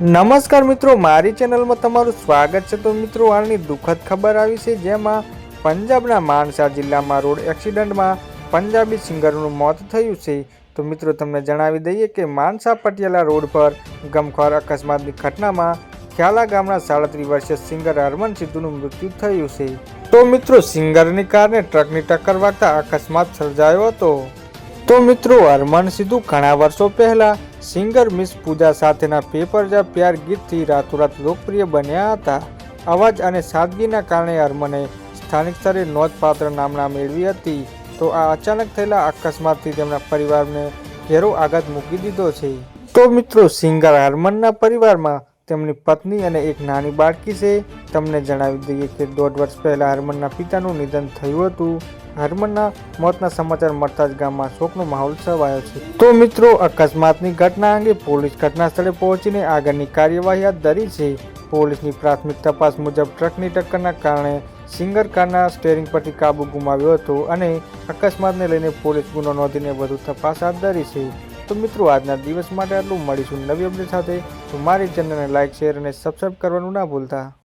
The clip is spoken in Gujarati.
નમસ્કાર મિત્રો, મારી ચેનલમાં તમારું સ્વાગત છે. તો મિત્રો, હાલની દુઃખદ ખબર આવી છે, જેમાં પંજાબના માનસા જિલ્લામાં રોડ એક્સિડન્ટમાં પંજાબી સિંગરનું મોત થયું છે. તો મિત્રો, તમને જણાવી દઈએ કે માનસા પટિયાલા રોડ પર ગમખ્વાર અકસ્માતની ઘટનામાં ખ્યાલા ગામના સાડત્રીસ વર્ષીય સિંગર હરમન સિદ્ધુનું મૃત્યુ થયું છે. તો મિત્રો, સિંગરની કારને ટ્રકની ટક્કર વાગતા અકસ્માત સર્જાયો હતો. તો મિત્રો, હરમન સિદ્ધુ ઘણા વર્ષો પહેલા સિંગર મિસ પૂજા સાથેના પેપર જા પ્યાર ગીતથી રાતોરાત લોકપ્રિય બન્યા હતા. અવાજ અને સાદગીના કારણે હરમને સ્થાનિક સ્તરે નોંધપાત્ર નામના મેળવી હતી. તો આ અચાનક થયેલા અકસ્માતથી તેમના પરિવારને ઘેરો આઘાત મૂકી દીધો છે. તો મિત્રો, સિંગર હરમનના પરિવારમાં તેમની પત્ની અને એક નાની બાળકી છે. તમને જણાવી દઈએ કે દોઢ વર્ષ પહેલાં હરમનના પિતાનું નિધન થયું હતું. હરમનના મોતના સમાચાર મળતા જ ગામમાં શોકનો માહોલ છવાયો છે. તો મિત્રો, અકસ્માતની ઘટના અંગે પોલીસ ઘટના સ્થળે પહોંચીને આગળની કાર્યવાહી હાથ ધરી છે. પોલીસની પ્રાથમિક તપાસ મુજબ ટ્રકની ટક્કરના કારણે સિંગર કારના સ્ટેરિંગ પરથી કાબુ ગુમાવ્યો હતો અને અકસ્માતને લઈને પોલીસ ગુનો નોંધીને વધુ તપાસ હાથ ધરી છે. તો મિત્રો, આજના દિવસ માટે આટલું મળીશું નવી અપડેટ સાથે. તો મારી ચેનલને લાઇક શેર અને સબસ્ક્રાઈબ કરવાનું ના ભૂલતા.